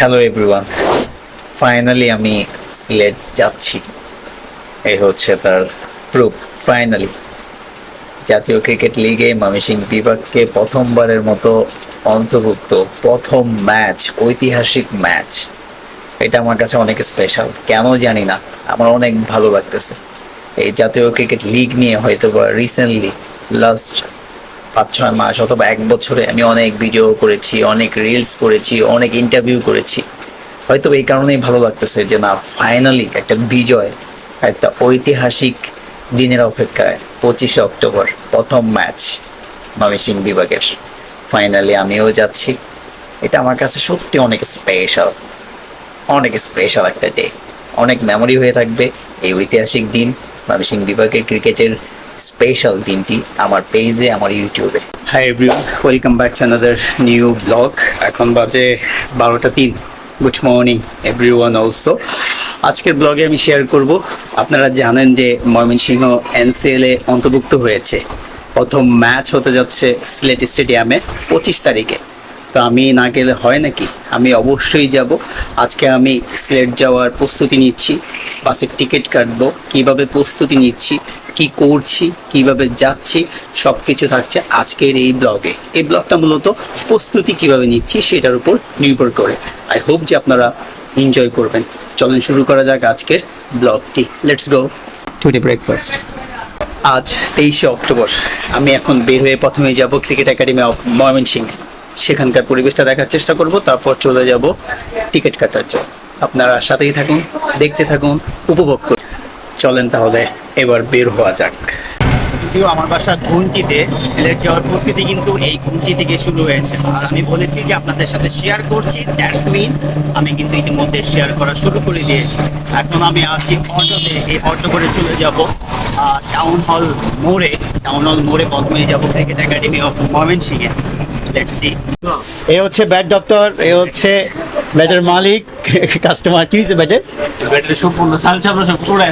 Hello everyone finally আমি সিলেট যাচ্ছি। এই হচ্ছে তার প্রুফ ফাইনালি জাতীয় ক্রিকেট লিগে ময়মনসিংহ বিভাগকে প্রথমবারের মতো অন্তর্ভুক্ত, প্রথম ম্যাচ ঐতিহাসিক ম্যাচ এটা আমার কাছে অনেক স্পেশাল কেন জানি না, আমার অনেক ভালো লাগতেছে। এই জাতীয় ক্রিকেট লিগ নিয়ে হয়তো বা রিসেন্টলি লাস্ট পাঁচ ছয় মাস অথবা এক বছরে আমি অনেক ভিডিও করেছি, অনেক রিলস করেছি, অনেক ইন্টারভিউ করেছি। হয়তো এই কারণেই ভালো লাগতেছে যে না ফাইনালি একটা বিজয়, একটা ঐতিহাসিক দিনের অপেক্ষায় পঁচিশে অক্টোবর প্রথম ম্যাচ ময়মনসিংহ বিভাগের। ফাইনালি আমিও যাচ্ছি। এটা আমার কাছে সত্যি অনেক স্পেশাল অনেক স্পেশাল একটা ডে অনেক মেমোরি হয়ে থাকবে এই ঐতিহাসিক দিন ময়মনসিংহ বিভাগের ক্রিকেটের স্পেশাল দিনটি আমার পেজে আমার ইউটিউবে hi everyone welcome back to another new vlog এখন বাজে বারোটা তিন। গুড মর্নিং এভরিওয়ান অলসো আজকের ব্লগে আমি শেয়ার করব। আপনারা জানেন যে ময়মনসিংহ এনসিএল এ অন্তর্ভুক্ত হয়েছে। প্রথম ম্যাচ হতে যাচ্ছে সিলেট স্টেডিয়ামে পঁচিশ তারিখে। তো আমি না গেলে হয় নাকি? আমি অবশ্যই যাব। আজকে আমি সিলেট যাওয়ার প্রস্তুতি নিচ্ছি। বাসের টিকিট কাটবো, কীভাবে প্রস্তুতি নিচ্ছি, কি করছি, কীভাবে যাচ্ছি সব কিছু থাকছে আজকের এই ব্লগে। এই ব্লগটা মূলত প্রস্তুতি কীভাবে নিচ্ছি সেটার উপর নির্ভর করে। আই হোপ যে আপনারা এনজয় করবেন। চলেন শুরু করা যাক আজকের ব্লগটি। লেটস গো টুডে ব্রেকফাস্ট আজ তেইশে অক্টোবর। আমি এখন বের হয়ে প্রথমে যাব ক্রিকেট একাডেমি অফ ময়মনসিংহ। সেখানকার পরিবেশটা দেখার চেষ্টা করব, তারপর চলে যাব টিকিট কাটার জন্য। আপনারা সাথেই থাকুন, দেখতে থাকুন, উপভোগ করুন। চলেন তাহলে, এবার বের হওয়া যাক। যদিও আমার বাসা ঘুমটিতে, সিলেট যাওয়ার প্রস্তুতি কিন্তু এই ঘুমটি থেকে শুরু হয়েছে। আর আমি বলেছি যে আপনাদের সাথে শেয়ার করছি দ্যাটস মিন আমি কিন্তু ইতিমধ্যে শেয়ার করা শুরু করে দিয়েছি। এখন আমি আছি অটোতে, এই অটো করে চলে যাব টাউন হল মোড়ে। টাউন হল মোড়ে প্রথমে যাব ক্রিকেট একাডেমি অফ ময়মনসিংহে। লেটস সি এ হচ্ছে ব্যাট ডক্টর এ হচ্ছে ব্যাটের মালিক কাস্টমার কি হয়েছে ব্যাটে ব্যাটারি সম্পূর্ণ সাল সব উড়াই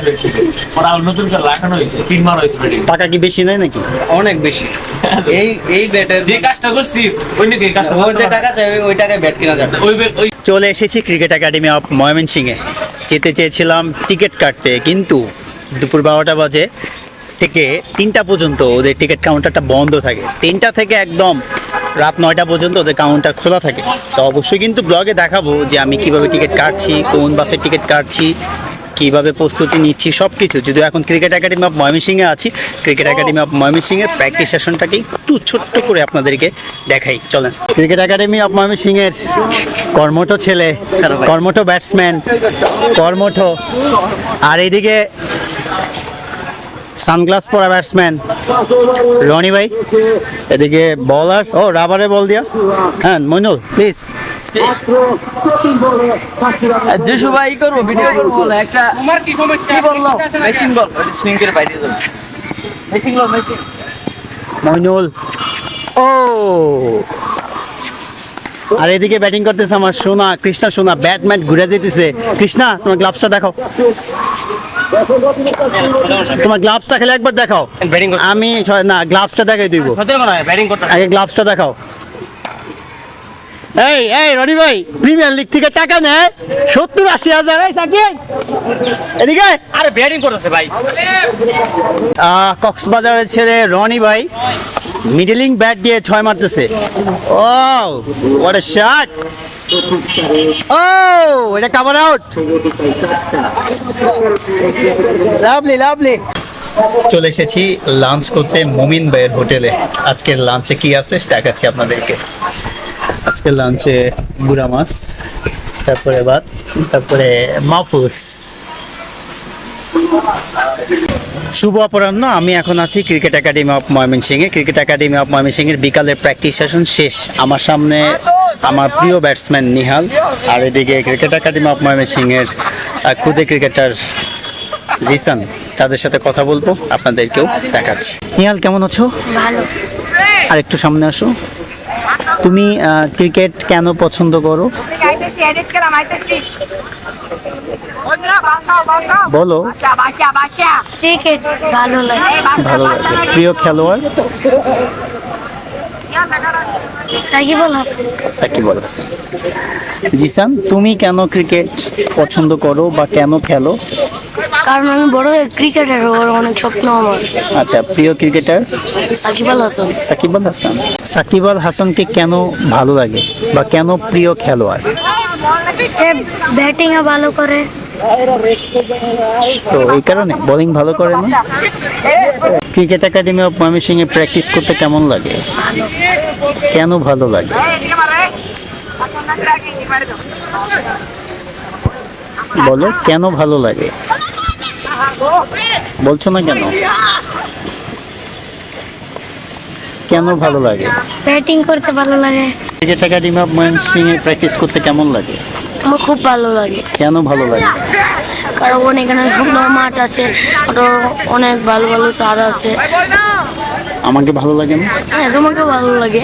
ওরা নতুন করে লাগানো হয়েছে তিন মার হয়েছে ব্যাটারি টাকা কি বেশি নেয় নাকি? অনেক বেশি। এই এই ব্যাটের যে কাজটা করছি ওই নাকি কাজটা ওর যে টাকা চাইবে ওই টাকায় ব্যাট কিনা যাবে। ওই ওই চলে এসেছি ক্রিকেট একাডেমি অফ ময়মনসিংহে যেতে চেয়েছিলাম টিকিট কাটতে কিন্তু দুপুর বারোটা বাজে থেকে তিনটা পর্যন্ত ওদের টিকিট কাউন্টারটা বন্ধ থাকে। তিনটা থেকে একদম রাত নয়টা পর্যন্ত ওদের কাউন্টার খোলা থাকে তো অবশ্যই কিন্তু ব্লগে দেখাবো যে আমি কীভাবে টিকিট কাটছি কোন বাসের টিকিট কাটছি কীভাবে প্রস্তুতি নিচ্ছি সব কিছু যদিও এখন ক্রিকেট একাডেমি অফ ময়মনসিংহে আছি ক্রিকেট একাডেমি অফ ময়মনসিংহের প্র্যাকটিস সেশনটাকে একটু ছোট্ট করে আপনাদেরকে দেখাই। চলেন। ক্রিকেট একাডেমি অফ ময়মনসিংহের কর্মঠ ছেলে কর্মঠ ব্যাটসম্যান কর্মঠ। আর এইদিকে সানগ্লাস পরা ব্যাটসম্যান রনি ভাই এদিকে বলার ও রাবারে বল দিয়া। হ্যাঁ মইনুল প্লিজ দুশো ভাই করব ভিডিও করব। একটা তোমার কি সমস্যা? কি বলল? মেশিন বল। স্লিঙ্কের বাইরে যাবে। Machine ball machine Mainul. ও আর এদিকে ব্যাটিং করতেছে আমার সোনা কৃষ্ণা সোনা ব্যাটম্যান ঘুরে দিতেছে কৃষ্ণা তোমার গ্লাভসটা দেখাও। তোমার গ্লাভসটা খেলে একবার দেখাও। আমি না গ্লাভসটা দেখাই দিব। ব্যাটিং আগে গ্লাভসটা দেখাও। এই এই রনি ভাই প্রিমিয়ার লিগ থেকে টাকা নেয় সত্তর আশি হাজার। এই সাকিব! এদিকে। আরে ব্যাটিং করতেছে ভাই। কক্সবাজারের ছেলে রনি ভাই। মিডলিং ব্যাট দিয়ে ছয় মারতেছে। ও হোয়াট এ শট ও এটা কভার আউট লাভলি লাভলি চলে এসেছি লাঞ্চ করতে মুমিন ভাইয়ের হোটেলে। আজকের লাঞ্চে কি আছে দেখাচ্ছি আপনাদেরকে। আজকের লাঞ্চে গুড়া মাছ, তারপরে ভাত, তারপরে মাফুস। শুভ অপরাহ্ন আমি এখন আছি ক্রিকেট একাডেমি অফ ময়মনসিংহে ক্রিকেট একাডেমি অফ ময়মনসিংহের বিকালের প্র্যাকটিস সেশন শেষ। আমার সামনে আমার প্রিয় ব্যাটসম্যান নিহাল আর এদিকে ক্রিকেট একাডেমি অফ ময়মনসিংহের খুদে ক্রিকেটার জিসান তাদের সাথে কথা বলব আপনাদেরকেও দেখাচ্ছি। নিহাল কেমন আছো? ভালো। আর একটু সামনে আসো। তুমি ক্রিকেট কেন পছন্দ করো? বলো। ভালো লাগে। ভালো লাগে প্রিয় খেলোয়াড়? হাসান। হাসান। জিসান তুমি কেন ক্রিকেট পছন্দ করো বা কেন খেলো? কারণ আমি বড় ক্রিকেটার হওয়ার অনেক স্বপ্ন আমার। আচ্ছা প্রিয় ক্রিকেটার? সাকিব আল হাসান। সাকিব আল হাসান। সাকিব আল হাসানকে কেন ভালো লাগে বা কেন প্রিয় খেলোয়াড়? সে ব্যাটিং ভালো করে। তো এই কারণে বোলিং ভালো করে না। ক্রিকেট একাডেমি অফ ময়মনসিং এ প্র্যাকটিস করতে কেমন লাগে? কেন ভালো লাগে? বলো কেন ভালো লাগে? বলছো না কেন? কেন ভালো লাগে? ব্যাটিং করতে ভালো লাগে। ক্রিকেট একাডেমি অফ ময়মনসিং এ প্র্যাকটিস করতে কেমন লাগে? আমার খুব ভালো লাগে। কেন ভালো লাগে? কারণ এখানে সুন্দর মাঠ আছে আরও অনেক ভালো ভালো স্যার আছে। আমাকে ভালো লাগে না? হ্যাঁ তোমাকে ভালো লাগে।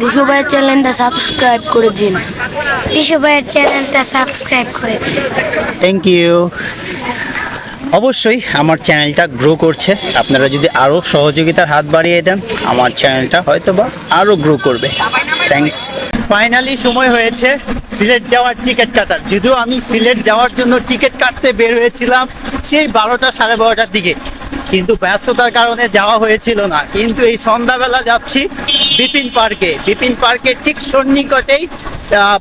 দিশু ভাইয়ের চ্যানেলটা সাবস্ক্রাইব করে দিন। দিশু ভাইয়ের চ্যানেলটা সাবস্ক্রাইব করে দিন। থ্যাংক ইউ অবশ্যই আমার চ্যানেলটা গ্রো করছে। আপনারা যদি আরও সহযোগিতার হাত বাড়িয়ে দেন আমার চ্যানেলটা হয়তো বা আরও গ্রো করবে। থ্যাঙ্কস ফাইনালি সময় হয়েছে সিলেট যাওয়ার টিকিট কাটার। যদিও আমি সিলেট যাওয়ার জন্য টিকিট কাটতে বের হয়েছিলাম সেই বারোটা সাড়ে বারোটার দিকে। কিন্তু ব্যস্ততার কারণে যাওয়া হয়েছিল না। কিন্তু এই সন্ধ্যাবেলা যাচ্ছি বিপিন পার্কে। বিপিন পার্কের ঠিক সন্নিকটেই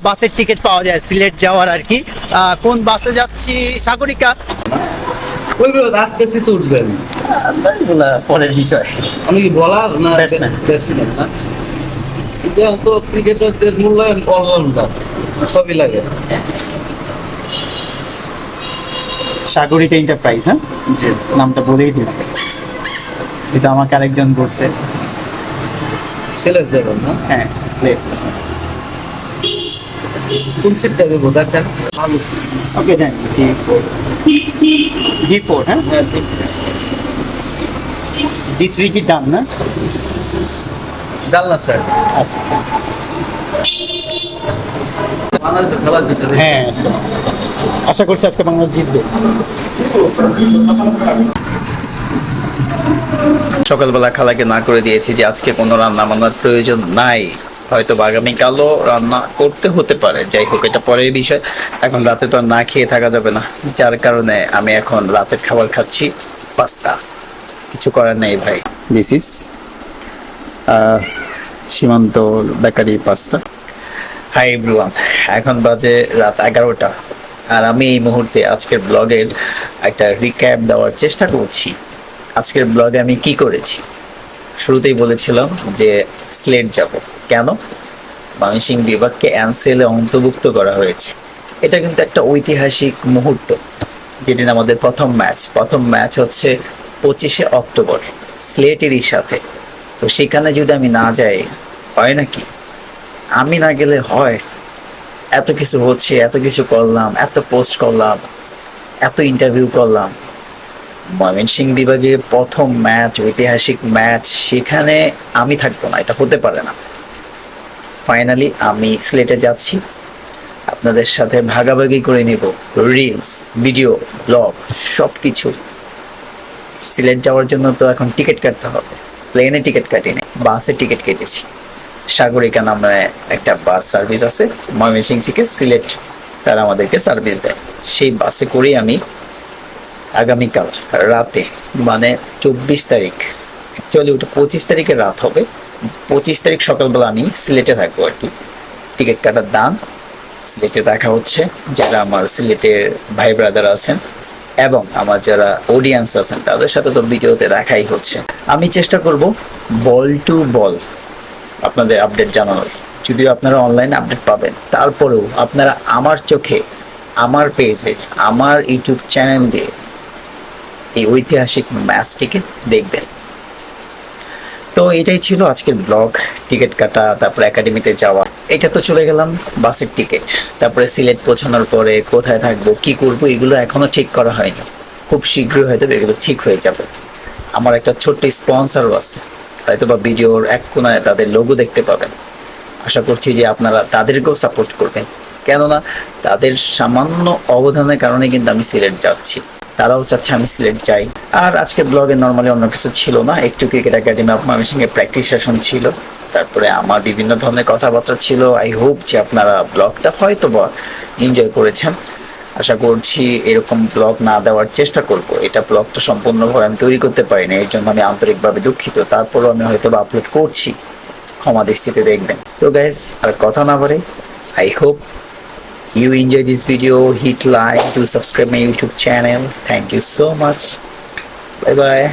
বাসের টিকিট পাওয়া যায় সিলেট যাওয়ার আর কি। কোন বাসে যাচ্ছি সাগরিকা? আস্তে উঠবেন পরের বিষয়। আমি বলার না। Batsman. ব্যাটসম্যান না কিন্তু এখন তো ক্রিকেটারদের মূল্যায়ন অলরাউন্ডার সবই লাগে। সাগরিকা এন্টারপ্রাইজ হ্যাঁ? নামটা বলেই দিন এটা আমাকে আরেকজন বলছে। ছেলের যাবেন না? হ্যাঁ লেফট কোন সিটটা দেবো? দেখেন। ভালো। ওকে দেন ডি ফোর ডি ফোর হ্যাঁ? হ্যাঁ ডি থ্রি কি ডান না? আচ্ছা। হ্যাঁ আশা করছি আজকে বাংলাদেশ জিতবে। সকালবেলা খালাকে না করে দিয়েছি যে আজকে কোনো রান্না বান্নার প্রয়োজন নাই। হয়তো আগামীকালও রান্না করতে হতে পারে। যাই হোক এটা পরের বিষয়। এখন রাতে তো আর না খেয়ে থাকা যাবে না। যার কারণে আমি এখন রাতের খাবার খাচ্ছি পাস্তা। কিছু করার নেই ভাই। This is Simanta bakery pasta hi everyone এখন বাজে রাত এগারোটা। আর আমি এই মুহূর্তে আজকের ব্লগের একটা রিক্যাপ দেওয়ার চেষ্টা করছি। আজকের ব্লগে আমি কি করেছি? শুরুতেই বলেছিলাম যে স্লেট যাব। কেন? ময়মনসিং বিভাগকে অ্যানসেলে অন্তর্ভুক্ত করা হয়েছে। এটা কিন্তু একটা ঐতিহাসিক মুহূর্ত, যেদিন আমাদের প্রথম ম্যাচ প্রথম ম্যাচ হচ্ছে পঁচিশে অক্টোবর স্লেটেরই সাথে। তো সেখানে যদি আমি না যাই, হয় নাকি? আমি না গেলে হয়। এত কিছু হচ্ছে, এত কিছু করলাম, এত পোস্ট করলাম, এত ইন্টারভিউ করলাম। ময়মনসিং বিভাগে প্রথম ম্যাচ ঐতিহাসিক ম্যাচ সেখানে আমি থাকব না, এটা হতে পারে না। ফাইনালি আমি সিলেটে যাচ্ছি। আপনাদের সাথে ভাগাভাগি করে নিব। রিলস ভিডিও ব্লগ সব কিছু সিলেট যাওয়ার জন্য তো এখন টিকিট কাটতে হবে। প্লেনে টিকিট কাটিনি বাসে টিকিট কেটেছি। সাগরিকা নামে একটা বাস সার্ভিস আছে, ময়মনসিং থেকে সিলেট তারা আমাদেরকে সার্ভিস দেয়। সেই বাসে করেই আমি আগামীকাল রাতে মানে চব্বিশ তারিখ অ্যাকচুয়ালি ওটা পঁচিশ তারিখে রাত হবে। পঁচিশ তারিখ সকালবেলা আমি সিলেটে থাকব আর কি। টিকিট কাটার দান, সিলেটে দেখা হচ্ছে। যারা আমার সিলেটের ভাই ব্রাদার আছেন এবং আমার যারা অডিয়েন্স আছেন, তাদের সাথে তো ভিডিওতে দেখাই হচ্ছে। আমি চেষ্টা করব বল টু বল আপনাদের আপডেট জানানোর। যদিও আপনারা অনলাইন আপডেট পাবেন। তারপরেও আপনারা আমার চোখে, আমার পেজে আমার ইউটিউব চ্যানেল দিয়ে এই ঐতিহাসিক ম্যাচটিকে দেখবেন। তো এটাই ছিল আজকের ব্লগ টিকিট কাটা, তারপরে একাডেমিতে যাওয়া। এটা তো চলে গেলাম বাসের টিকিট। তারপরে সিলেট পৌঁছানোর পরে কোথায় থাকব, কি করব, এগুলো এখনও ঠিক করা হয়নি। খুব শীঘ্রই হয়তো এগুলো ঠিক হয়ে যাবে। আমার একটা ছোট্ট স্পন্সারও আছে। হয়তো বা ভিডিওর এক কোনায় তাদের লোগো দেখতে পাবেন। আশা করছি যে আপনারা তাদেরকেও সাপোর্ট করবেন। কেননা তাদের সামান্য অবদানের কারণে কিন্তু আমি সিলেট যাচ্ছি। তারাও চাচ্ছে আমি সিলেট যাই। আর আজকে ব্লগে নর্মালি অন্য কিছু ছিল না। একটু ক্রিকেট একাডেমি অফ সঙ্গে প্র্যাকটিস সেশন ছিল। তারপরে আমার বিভিন্ন ধরনের কথাবার্তা ছিল। আই হোপ যে আপনারা ব্লগটা হয়তো বা এনজয় করেছেন। আশা করছি এরকম ব্লগ না দেওয়ার চেষ্টা করব। এটা ব্লগটা সম্পূর্ণভাবে আমি তৈরি করতে পারিনি এর জন্য আমি আন্তরিকভাবে দুঃখিত। তারপরও আমি হয়তো বা আপলোড করছি। ক্ষমা দৃষ্টিতে দেখবেন। তো গ্যাস আর কথা না বলে I hope you enjoy this video hit like to subscribe my youtube channel thank you so much bye bye